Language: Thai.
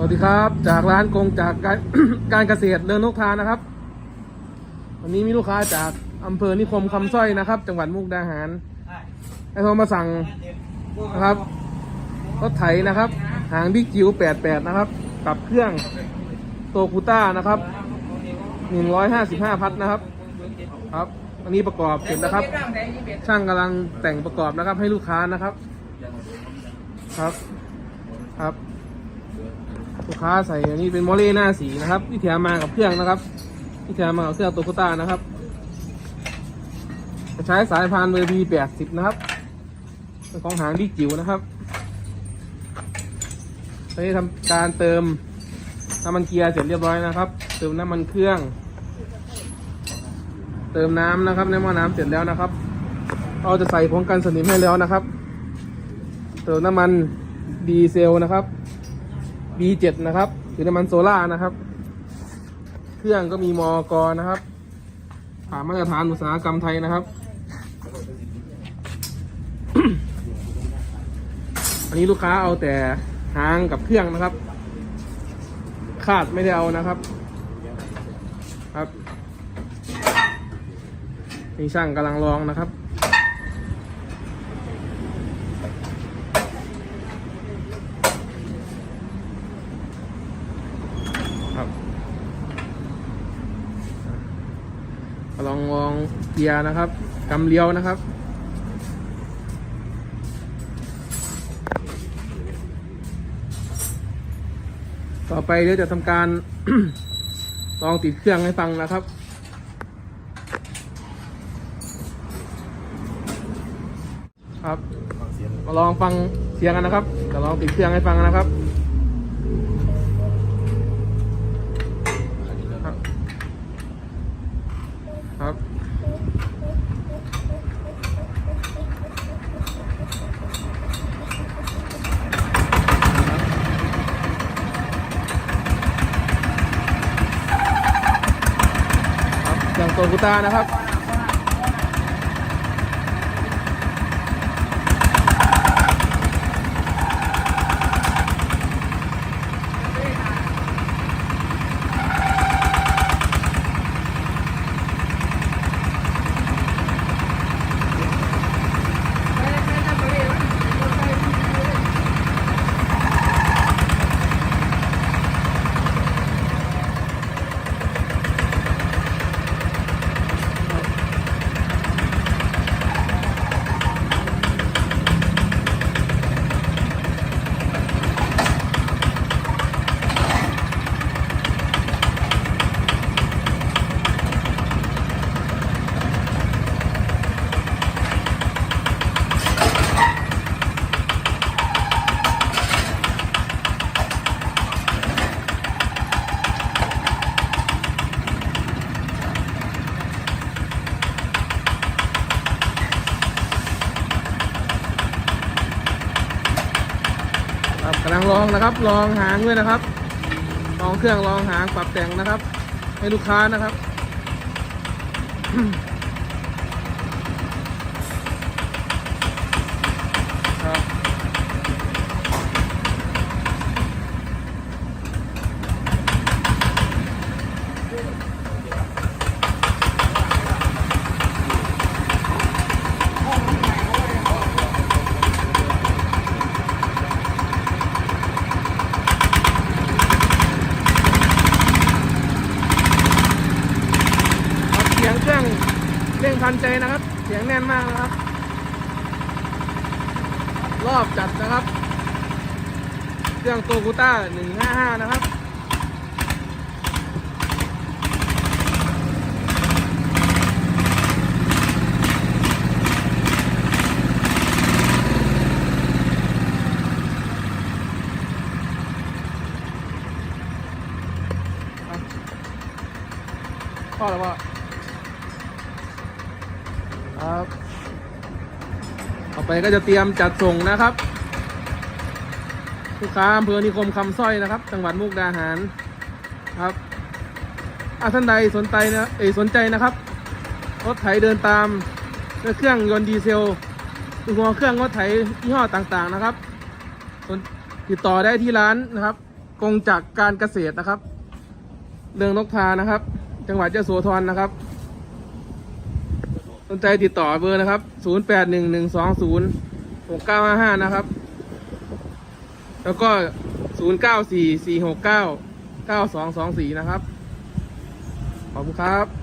สวัสดีครับ จากร้านกงจากการการเกษตรเดินนกทานนะครับ วันนี้มีลูกค้าจากอำเภอนิคมคำสร้อยนะครับ จังหวัดมุกดาหารให้โทรมาสั่งนะครับรถไถนะครับ หางบิ๊กจิ๋ว88 นะครับกับเครื่องโตคูต้านะครับ155 พัดนะครับ ครับอันนี้ประกอบเสร็จแล้วครับ ช่างกำลังแต่งประกอบนะครับ ให้ลูกค้านะครับ ครับครับ ลูกค้าใส่อันนี้เป็นมอเล่หน้าสีนะครับที่แถมมากับเครื่องนะครับที่แถมมากับเครื่องโตโคต้านะครับจะใช้สายพานเบอร์บีแปดสิบนะครับเป็นของหางดิจิ๋วนะครับตอนนี้ทำการเติมน้ำมันเกียร์เสร็จเรียบร้อยนะครับ เติมน้ำมันเครื่อง เติมน้ำนะครับในหม้อน้ำเสร็จแล้วนะครับ เราจะใส่ผงกันสนิมให้แล้วนะครับ เติมน้ำมันดีเซลนะครับ B7 นะครับคือน้ำมันโซล่านะครับ เครื่องก็มีมอกรนะครับผ่านมาตรฐานอุตสาหกรรมไทยนะครับ อันนี้ลูกค้าเอาแต่หางกับเครื่องนะครับ คาดไม่ได้เอานะครับ ครับนี่ช่างกำลังลองนะครับ ครับลองมองเกียร์นะครับกำเลี้ยวนะครับต่อไปเดี๋ยวจะทำการ ลองติดเครื่องให้ฟังนะครับ ครับมาลองฟังเสียงกันนะครับจะลองติดเครื่องให้ฟังนะครับครับ ตัวกุตานะครับ ครับกำลังรองนะครับลองหางด้วยนะครับลองเครื่องลองหางปรับแต่งนะครับ ให้ลูกค้านะครับครับเสียงเครื่องเร่ง ทันใจนะครับ เสียงแน่นมากนะครับ รอบจัดนะครับ เครื่องโตกูต้า155 นะครับบพ่อแล้วพ่อ ครับต่อไปก็จะเตรียมจัดส่งนะครับลูกค้าอำเภอนิคมคำสร้อยนะครับ จังหวัดมุกดาหารครับอะท่านใดสนใจนะเอสนใจนะครับรถไถเดินตามด้วยเครื่องยนต์ดีเซลตัวหัวเครื่องรถไถยี่ห้อต่างๆนะครับสนติดต่อได้ที่ร้านนะครับ กงจากการเกษตรนะครับ เรื่องนกทานะครับ จังหวัดยะโสธรนะครับ สนใจติดต่อเบอร์นะครับ 0 8 1 1 2 0 6 9 5 5 นะครับ แล้วก็ 0 9 4 4 6 9 9 2 2 4 นะครับ ขอบคุณครับ